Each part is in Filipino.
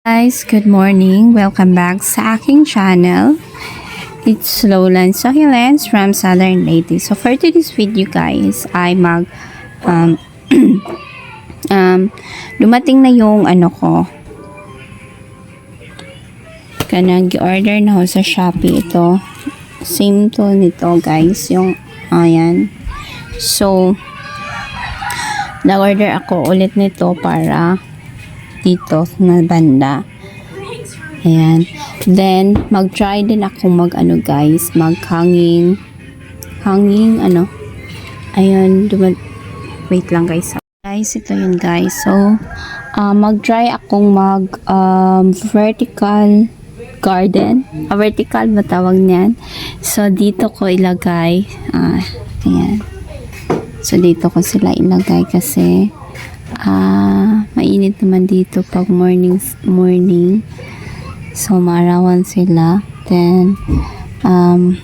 Guys, good morning. Welcome back sa aking channel. It's Lowland Succulents from Southern Lady. So for today's video guys, ay mag um, um, dumating na yung ano ko. Kanang order na ako sa Shopee ito. Same to nito guys, yung ayan. So, nag-order ako ulit nito para dito na banda. Ayan. Then, mag-try din ako mag ano guys, mag-hanging hanging ano. Ayun, duma- wait lang guys. Guys, ito yun guys. So, uh, mag-try akong mag um, vertical garden. A vertical matawag niyan. So, dito ko ilagay. Ah, ayan. So, dito ko sila ilagay kasi ah, mainit naman dito pag morning, morning. So, maarawan sila. Then, um,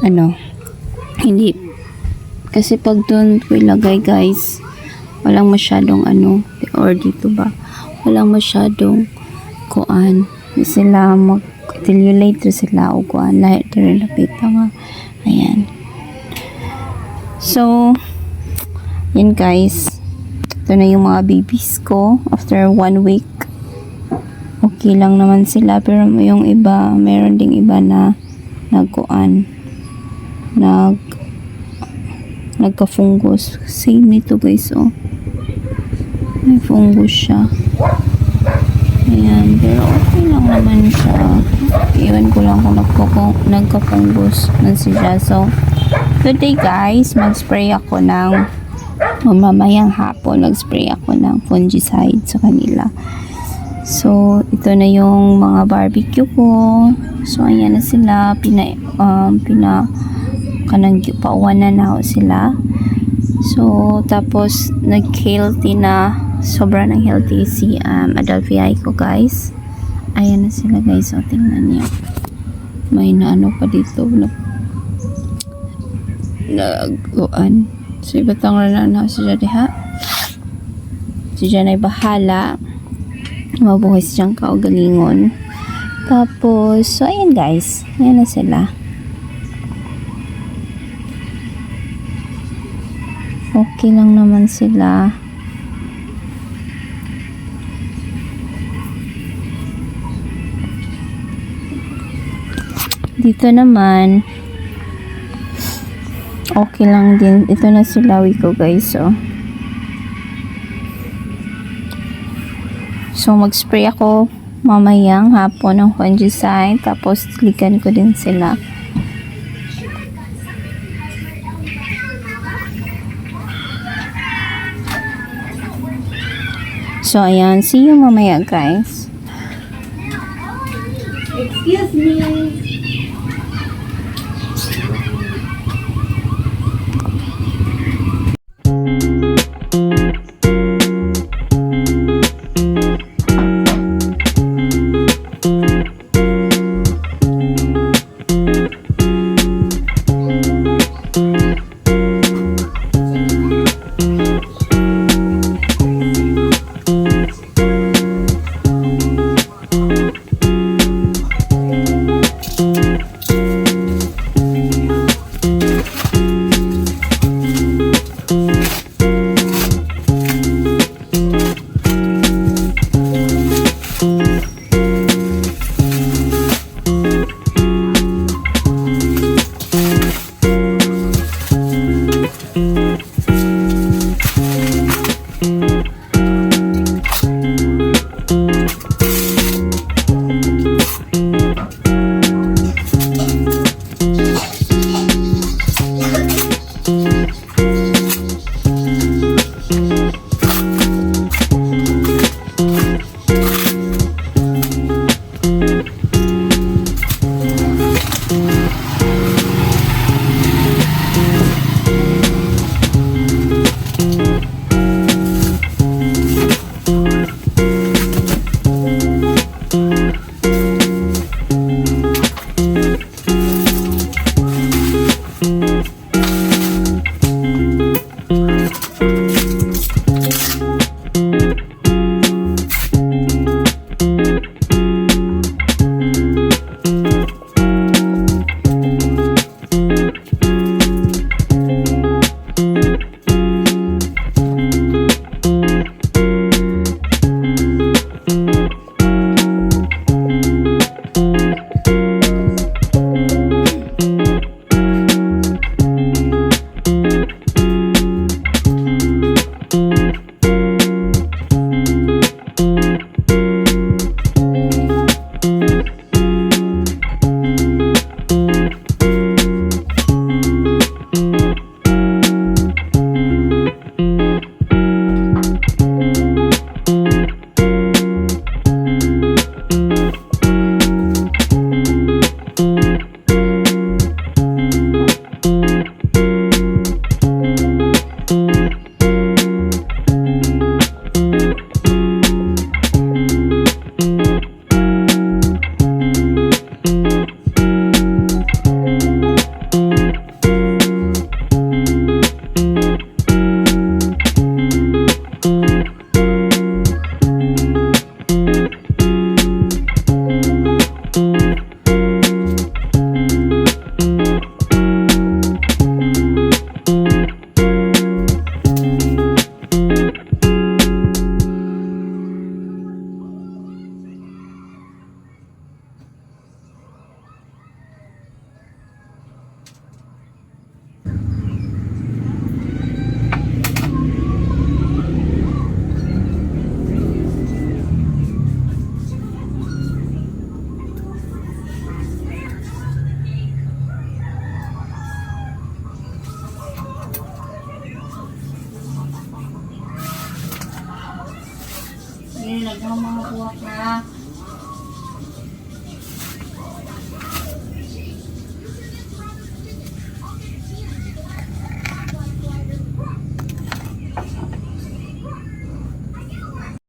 ano, hindi, kasi pag doon ko ilagay guys, walang masyadong ano, or dito ba, walang masyadong kuan. Sila mag, till you later sila o kuan, rin lapit nga. Ayan. So, yun guys. Ito na yung mga babies ko. After one week, okay lang naman sila. Pero yung iba, meron ding iba na nagkuan. Nag nagka-fungus. Same nito guys, oh. May fungus siya. Ayan. Pero okay lang naman siya. Iwan ko lang kung nagka-fungus na sila. So, today guys, mag-spray ako ng o mamayang hapon nag-spray ako ng fungicide sa kanila. So, ito na yung mga barbecue ko. So, ayan na sila. Pina, um, pina, kanang pauwan na na sila. So, tapos, nag-healthy na, sobra ng healthy si um, Adelphii ko, guys. Ayan na sila, guys. So, tingnan niyo. May na ano pa dito. Na, nag-uan. So, ibatang na na si diha. Si Jan ay bahala. Mabuhay siyang kaugalingon. Tapos, so, ayan guys. Ayan na sila. Okay lang naman sila. Dito naman, okay lang din. Ito na si Lawi ko guys, oh. So, mag-spray ako mamayang hapon ng fungicide. Tapos, ligan ko din sila. So, ayan. See you mamaya, guys. Excuse me.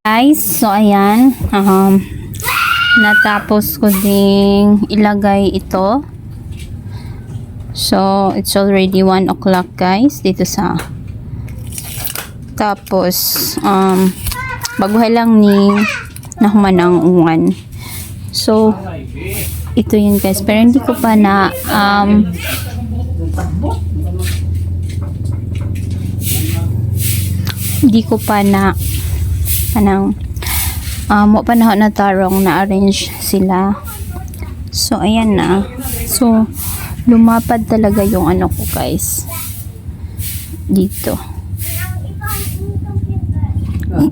Guys, so ayan, um, natapos ko ding ilagay ito. So, it's already 1 o'clock guys, dito sa tapos, um, baguhay lang ni nahuman ang uwan. So, ito yun guys. Pero hindi ko pa na, um, hindi ko pa na, anong, um, mo pa na tarong na arrange sila. So, ayan na. So, lumapad talaga yung ano ko guys. Dito.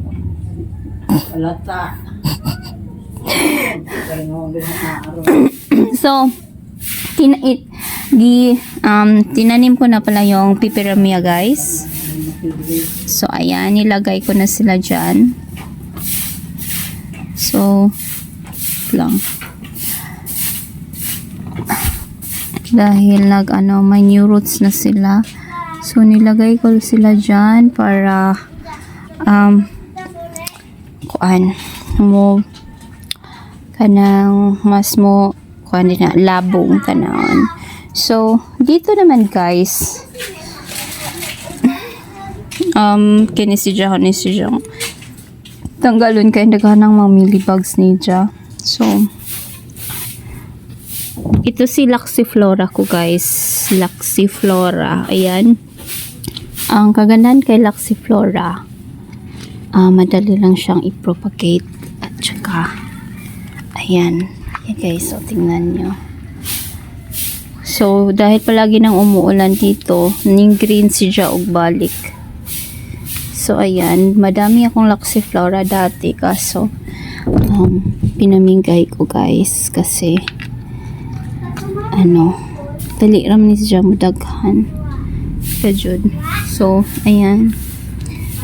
So, tinait di um tinanim ko na pala yung pipiramia guys. So ayan, nilagay ko na sila diyan. So lang. Dahil nag ano, may new roots na sila. So nilagay ko sila diyan para um kuan mo kanang mas mo kuan din na labong kanang so dito naman guys um kini si John ni si John tanggalon kay daghanang mga millibugs ni Ja so ito si Laxiflora ko guys. Laxiflora. Ayan. Ang kagandahan kay Laxiflora ah madali lang siyang i-propagate at saka ayan. Ayan guys. So tingnan nyo. So dahil palagi nang umuulan dito ning green si og balik so ayan madami akong Laxiflora dati kaso um, pinamingay ko guys kasi ano dali ram ni siya mudaghan kajud so ayan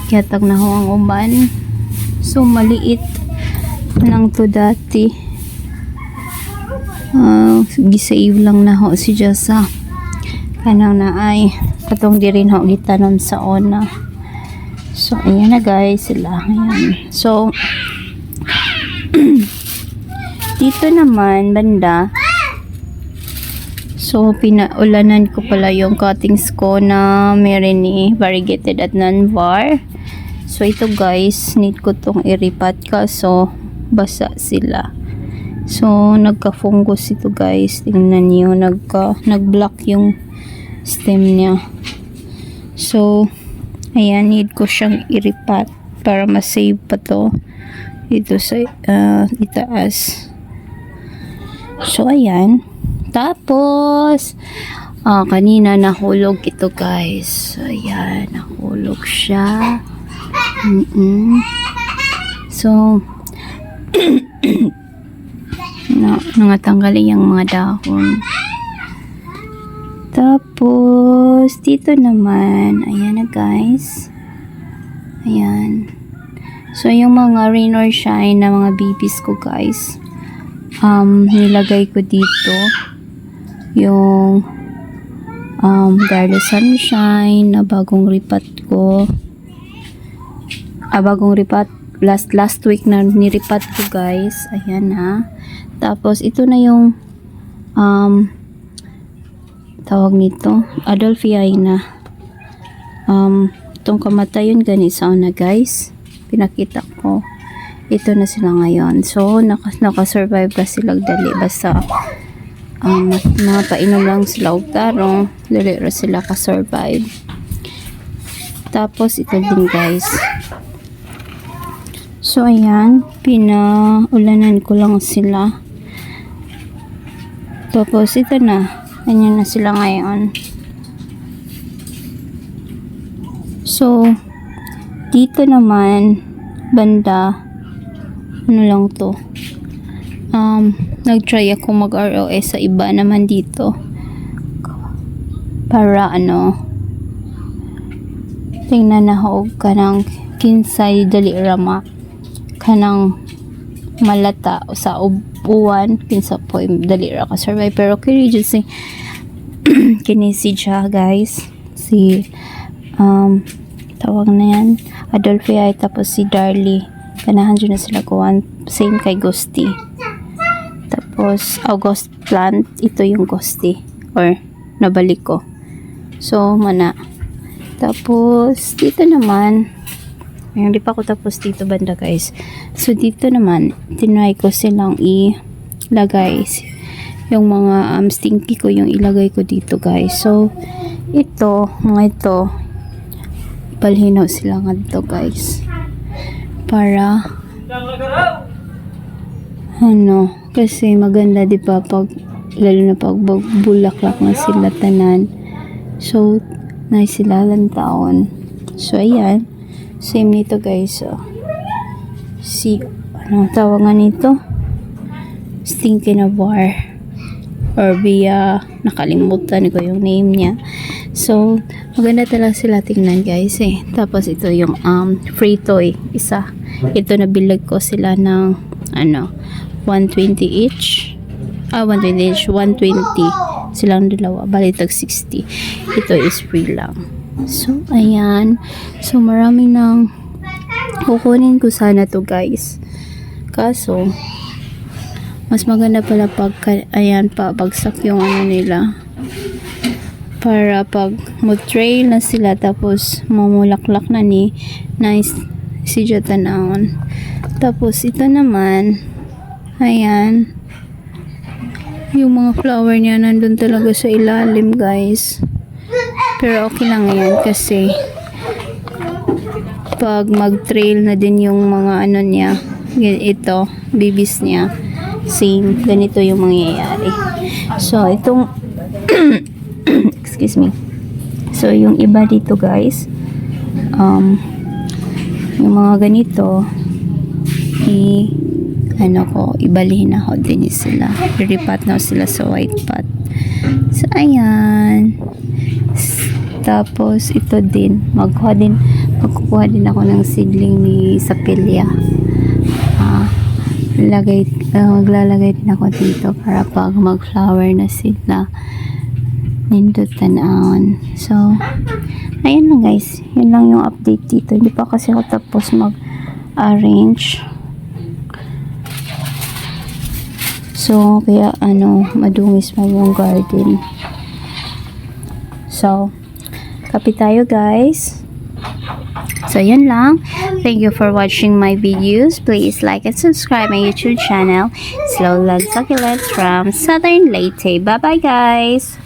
Kiyatag na ho ang uban. So, maliit lang to dati. Uh, gisave lang na ho si Jasa. Kanang na ay katong di rin ho gitanom sa ona. So, ayan na guys sila. Ayan. So, dito naman, banda, So, pinaulanan ko pala yung cuttings ko na meron ni variegated at non-var. So, ito guys, need ko tong iripat ka. So, basa sila. So, nagka-fungus ito guys. Tingnan niyo, nagka, nag-block yung stem niya. So, ayan, need ko siyang iripat para ma-save pa to dito sa uh, itaas. So, ayan. Tapos, ah, kanina nahulog ito guys. So, ayan, nahulog siya. Mm-mm. So, na, nangatanggalin yung mga dahon. Tapos, dito naman, ayan na guys. Ayan. So, yung mga rain or shine na mga babies ko guys, um, nilagay ko dito yung um, Darla Sunshine na bagong ripat ko. Ah, bagong ripat. Last, last week na niripat ko guys. Ayan ha. Tapos, ito na yung um, tawag nito. Adolphiana. Um, itong kamatayon gani sa una guys. Pinakita ko. Ito na sila ngayon. So, naka, naka-survive ka silang dali. Basta, um, mga painom lang sila og tarong dili ra sila ka-survive tapos ito din guys so ayan pinaulanan ko lang sila tapos ito na ganyan na sila ngayon. So dito naman banda ano lang to. Um, nag-try ako mag-ROS sa iba naman dito. Para ano tingnan na ho ka ng kinsay dali rama kanang malata o sa upuan kinsa po yung dali ra ka survive pero kiri jud si kini si siya guys si um tawag na yan Adolphe ay tapos si Darlie Ganahan dyan na sila kuhan. Same kay Gusti. Tapos, August plant. Ito yung Gusti. Or, nabalik ko. So, mana. Tapos, dito naman, Ayun, di pa ako tapos dito banda guys. So, dito naman, tinry ko silang ilagay yung mga um, stinky ko yung ilagay ko dito guys. So, ito, mga ito, ipalhinaw sila nga dito guys. Para, ano, kasi maganda di ba pag, lalo na pag bulaklak na sila tanan. So, na sila lang taon. So, ayan. Same nito guys. Oh. Si, ano tawag nga nito? Stinky na bar. Or via, nakalimutan ko yung name niya. So, maganda talaga sila tingnan guys eh. Tapos ito yung um, free toy. Isa. Ito nabilag ko sila ng ano, 120 each. Ah, 120 each. 120. Silang dalawa. Balitag 60. Ito is free lang. So, ayan. So, marami nang kukunin ko sana to guys. Kaso, mas maganda pala pag, ayan pa, bagsak yung ano nila. Para pag mag-trail na sila, tapos mamulaklak na ni nice si Jatanaon. Tapos, ito naman, ayan, yung mga flower niya nandun talaga sa ilalim guys. Pero okay lang yan kasi pag mag-trail na din yung mga ano niya, ito, bibis niya, same, ganito yung mangyayari. So, itong, excuse me. So, yung iba dito guys, um, yung mga ganito, i, ano ko, ibalihin na ho din sila. Riripat na sila sa white pot. So, ayan. Tapos, ito din. Magkuha din, magkukuha din ako ng seedling ni Sapilya. Ah, lagay, ah, maglalagay din ako dito para pag mag-flower na sila, nindot tanawon. So, ayun lang guys. Yun lang yung update dito. Hindi pa kasi ako tapos mag-arrange. So, kaya ano, madungis mo yung garden. So, Kape tayo guys. So, yun lang. Thank you for watching my videos. Please like and subscribe my YouTube channel, Slow Love Succulent from Southern Leyte. Bye-bye, guys!